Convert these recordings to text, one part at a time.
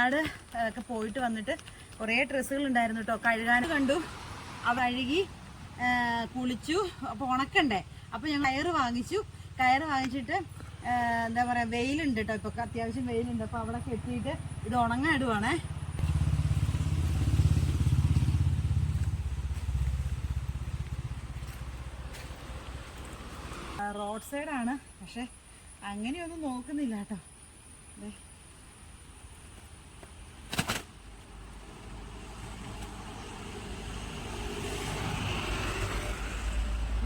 നാട് ഒക്കെ പോയിട്ട് വന്നിട്ട് കുറേ ഡ്രസ്സുകൾ ഉണ്ടായിരുന്നു കേട്ടോ. കഴുകാൻ കണ്ടു. അവ കഴുകി കുളിച്ചു. അപ്പോൾ ഉണക്കണ്ടേ? അപ്പോൾ ഞങ്ങൾ കയറ് വാങ്ങിച്ചു. കയറ് വാങ്ങിച്ചിട്ട് എന്താ പറയുക വെയിലുണ്ട് കേട്ടോ ഇപ്പോൾ അത്യാവശ്യം വെയിലുണ്ട്. അപ്പോൾ അവിടെ കെട്ടിയിട്ട് ഇത് ഉണങ്ങാൻ ഇടുവാണേ. റോഡ് സൈഡാണ്. പക്ഷെ അങ്ങനെയൊന്നും നോക്കുന്നില്ല കേട്ടോ.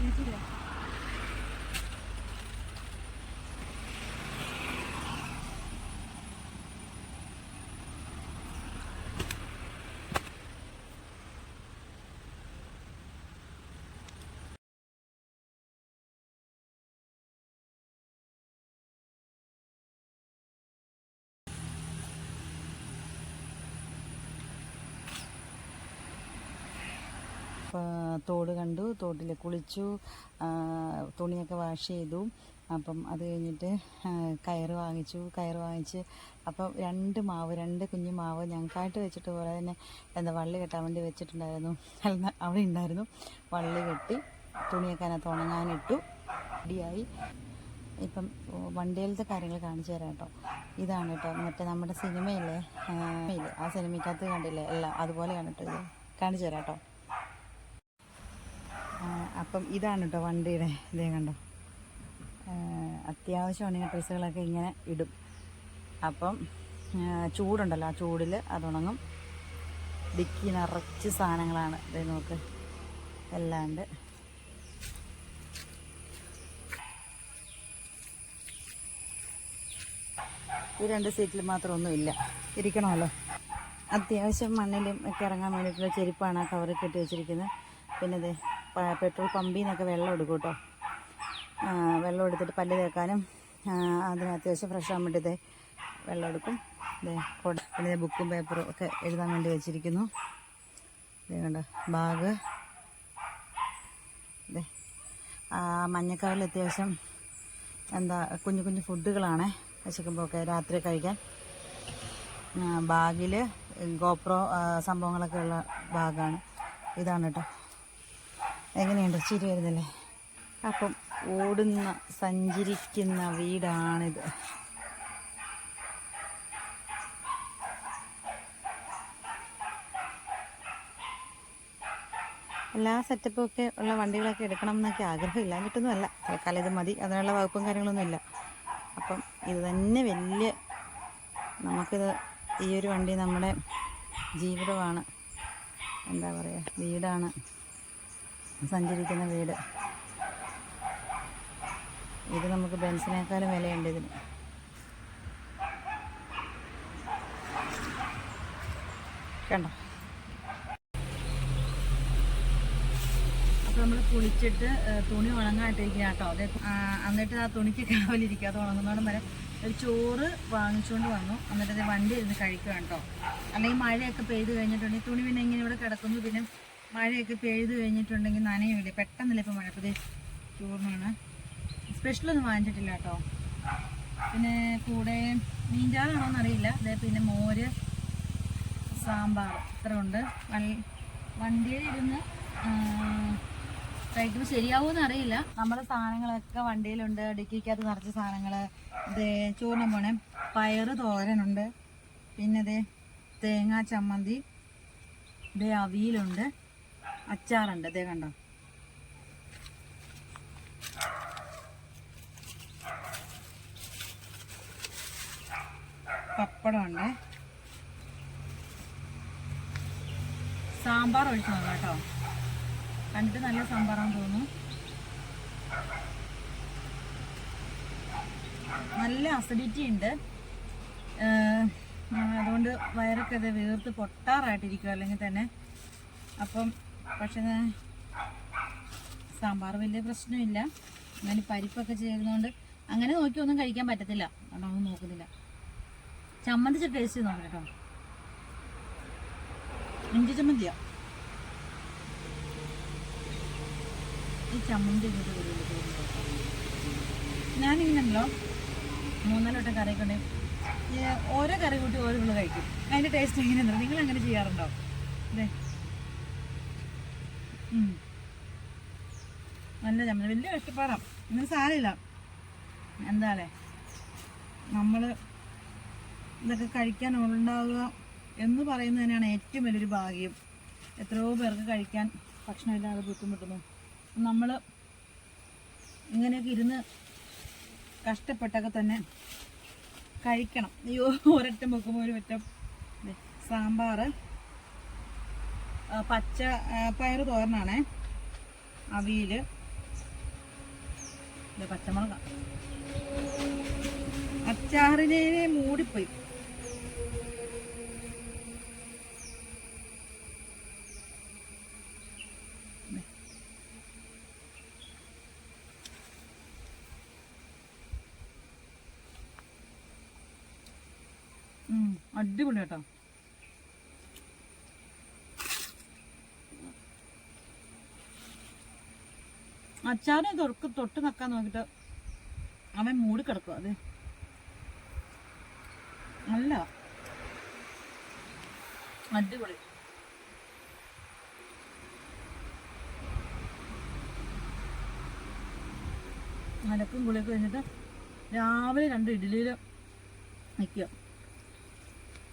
왜 그래? തോട് കണ്ടു തോട്ടിൽ കുളിച്ചു തുണിയൊക്കെ വാഷ് ചെയ്തു അപ്പം അത് കഴിഞ്ഞിട്ട് കയറ് വാങ്ങിച്ചു കയറ് വാങ്ങിച്ച് അപ്പം രണ്ട് മാവ് രണ്ട് കുഞ്ഞു മാവ് ഞങ്ങൾക്കായിട്ട് വെച്ചിട്ട് പോലെ തന്നെ എന്താ വള്ളി കെട്ടാൻ വേണ്ടി വെച്ചിട്ടുണ്ടായിരുന്നു അല്ല, അവിടെ ഉണ്ടായിരുന്നു വള്ളി കെട്ടി തുണിയൊക്കെ അതിനകത്ത് ഉണങ്ങാനിട്ടു റെഡിയായി ഇപ്പം വണ്ടിയിലത്തെ കാര്യങ്ങൾ കാണിച്ചു തരാം കേട്ടോ ഇതാണ് കേട്ടോ മറ്റേ നമ്മുടെ സിനിമയില്ലേ ആ, സിനിമയ്ക്കകത്ത് കണ്ടില്ലേ എല്ലാം അതുപോലെ കേട്ടോ കാണിച്ചു തരാം കേട്ടോ അപ്പം ഇതാണ് കേട്ടോ വണ്ടിയുടെ ഇതേ കണ്ടോ? അത്യാവശ്യമാണ് ഈ ഡ്രസ്സുകളൊക്കെ ഇങ്ങനെ ഇടും. അപ്പം ചൂടുണ്ടല്ലോ ആ ചൂടിൽ അതുണങ്ങും. ഡിക്കി നിറച്ച് സാധനങ്ങളാണ്. ഇത് നോക്ക്. എല്ലാം ഉണ്ട്. ഈ രണ്ട് സീറ്റിൽ മാത്രം ഒന്നുമില്ല ഇരിക്കണമല്ലോ. അത്യാവശ്യം മണ്ണിലും ഒക്കെ ഇറങ്ങാൻ വേണ്ടിയിട്ടുള്ള ചെരുപ്പാണ് ആ കവറിൽ കെട്ടി വെച്ചിരിക്കുന്നത്. പിന്നെ ഇത് പെട്രോൾ പമ്പിൽ നിന്നൊക്കെ വെള്ളം എടുക്കും കേട്ടോ വെള്ളം എടുത്തിട്ട് പല്ല് തേക്കാനും അതിന് അത്യാവശ്യം ഫ്രഷ് ആകാൻ വേണ്ടിയിട്ട് വെള്ളം എടുക്കും. ഇതേ കൊട പിന്നെ ബുക്കും പേപ്പറും ഒക്കെ എഴുതാൻ വേണ്ടി വെച്ചിരിക്കുന്നു. കണ്ടോ ബാഗ് ഇതേ ആ മഞ്ഞക്കവറിൽ അത്യാവശ്യം എന്താ കുഞ്ഞു കുഞ്ഞു ഫുഡുകളാണ് വിശക്കുമ്പോൾ ഒക്കെ രാത്രി കഴിക്കാൻ. ബാഗിൽ ഗോപ്രോ സംഭവങ്ങളൊക്കെ ഉള്ള ബാഗാണ് ഇതാണ് കേട്ടോ എങ്ങനെയുണ്ട്? ചിരി വരുന്നില്ലേ? അപ്പം ഓടുന്ന സഞ്ചരിക്കുന്ന വീടാണിത്. എല്ലാ സെറ്റപ്പും ഒക്കെ ഉള്ള വണ്ടികളൊക്കെ എടുക്കണം എന്നൊക്കെ ആഗ്രഹം ഇല്ലാഞ്ഞിട്ടൊന്നും അല്ല തൽക്കാലം ഇത് മതി. അതിനുള്ള വകുപ്പും കാര്യങ്ങളൊന്നും ഇല്ല. അപ്പം ഇത് തന്നെ വലിയ നമുക്കിത് ഈ ഒരു വണ്ടി നമ്മുടെ ജീവിതമാണ്. എന്താ പറയുക വീടാണ്. സഞ്ചരിക്കുന്ന വീട്. ഇത് നമുക്ക് ബെൻസിനേക്കാളും വിലയുണ്ട് ഇതിന്. കണ്ടോ? അപ്പോൾ നമ്മൾ കുളിച്ചിട്ട് തുണി ഉണങ്ങാട്ടിരിക്കുക കേട്ടോ. അത് എന്നിട്ട് ആ തുണിക്ക് കാവലിരിക്കുക. അത് ഉണങ്ങുന്നോളം വരെ ഒരു ചോറ് വാങ്ങിച്ചുകൊണ്ട് വന്നു. എന്നിട്ട് അത് വണ്ടി ഇരുന്ന് കഴിക്കുക കേട്ടോ. അല്ലെങ്കിൽ മഴയൊക്കെ പെയ്ത് കഴിഞ്ഞിട്ടുണ്ടെങ്കിൽ തുണി പിന്നെ ഇങ്ങനെ ഇവിടെ കിടക്കുന്നു. പിന്നെ മഴയൊക്കെ പെയ്ത് കഴിഞ്ഞിട്ടുണ്ടെങ്കിൽ നനയുമില്ല പെട്ടെന്നില്ല ഇപ്പം മഴ പുതിയ ചൂർണമാണ് സ്പെഷ്യലൊന്നും വാങ്ങിച്ചിട്ടില്ല കേട്ടോ. പിന്നെ കൂടെ മീൻചാറാണോ എന്നറിയില്ല അതേ പിന്നെ മോര് സാമ്പാർ ഇത്ര ഉണ്ട്. വണ്ടിയിൽ ഇരുന്ന് കഴിക്കുമ്പോൾ ശരിയാവുമെന്ന് അറിയില്ല നമ്മുടെ സാധനങ്ങളൊക്കെ വണ്ടിയിലുണ്ട്. ഡിക്കിക്കകത്ത് നിറച്ച സാധനങ്ങൾ ഇതേ ചോറിന് പോണേ. പയറ് തോരനുണ്ട്. പിന്നെ ഇതേ തേങ്ങാ ചമ്മന്തി. ഇതേ അവിയലുണ്ട്. അച്ചാറുണ്ട് ഇതേ കണ്ടോ. പപ്പടമുണ്ട്. സാമ്പാർ ഒഴിച്ചു നോക്കാം കേട്ടോ. കണ്ടിട്ട് നല്ല സാമ്പാറാന്ന് തോന്നുന്നു. നല്ല അസിഡിറ്റി ഉണ്ട്. അതുകൊണ്ട് വയറൊക്കെ അത് വീർത്ത് പൊട്ടാറായിട്ടിരിക്കും അല്ലെങ്കിൽ തന്നെ. അപ്പം പക്ഷേ സാമ്പാർ വലിയ പ്രശ്നമില്ല. എന്നാലും പരിപ്പൊക്കെ ചേരുന്നതുകൊണ്ട് അങ്ങനെ നോക്കി ഒന്നും കഴിക്കാൻ പറ്റത്തില്ല. അതുകൊണ്ട് ഒന്നും നോക്കുന്നില്ല. ചമ്മന്തി ടേസ്റ്റ് നോക്കാം കേട്ടോ. ഇഞ്ചി ചമ്മന്തിയാ? ഈ ചമ്മന്തി ഞാനിങ്ങനല്ലോ മൂന്നാൽ വട്ടം കറിയൊക്കെ ഓരോ കറി കൂട്ടി ഓരോ കഴിക്കും. അതിന്റെ ടേസ്റ്റ് ഇങ്ങനെ നിങ്ങൾ അങ്ങനെ ചെയ്യാറുണ്ടോ? അതെ നല്ല ചമ്മന്തി. വലിയ കഷ്ടപ്പാടാണ് ഇന്ന് സാരമില്ല. എന്താണേ? നമ്മൾ ഇതൊക്കെ കഴിക്കാൻ ഉണ്ടാവുക എന്ന് പറയുന്നത് തന്നെയാണ് ഏറ്റവും വലിയൊരു ഭാഗ്യം. എത്രയോ പേർക്ക് കഴിക്കാൻ ഭക്ഷണമില്ലാതെ ബുദ്ധിമുട്ടുന്നു നമ്മൾ ഇങ്ങനെയൊക്കെ ഇരുന്ന് കഷ്ടപ്പെട്ടൊക്കെ തന്നെ കഴിക്കണം. അയ്യോ ഒരറ്റം വെക്കുമ്പോൾ ഒരു ഒറ്റം സാമ്പാർ പച്ച പയർ തോരനാണേ. അവിയൽ പച്ചമുളക. അച്ചാറിനെ മൂടിപ്പോയി. അടിപൊളി കേട്ടോ. അച്ചാറിനെ തൊട്ട് തൊട്ട് നക്കാൻ നോക്കിട്ട് അവൻ മൂടി കിടക്കും അതെ. നല്ല അടിപൊളി. അലക്കും കുളിയൊക്കെ കഴിഞ്ഞിട്ട് രാവിലെ രണ്ട് ഇഡ്ഡലിയിൽ നിൽക്കുക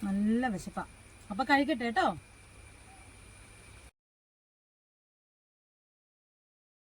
നല്ല വിശപ്പാണ് അപ്പം കഴിക്കട്ടെ കേട്ടോ?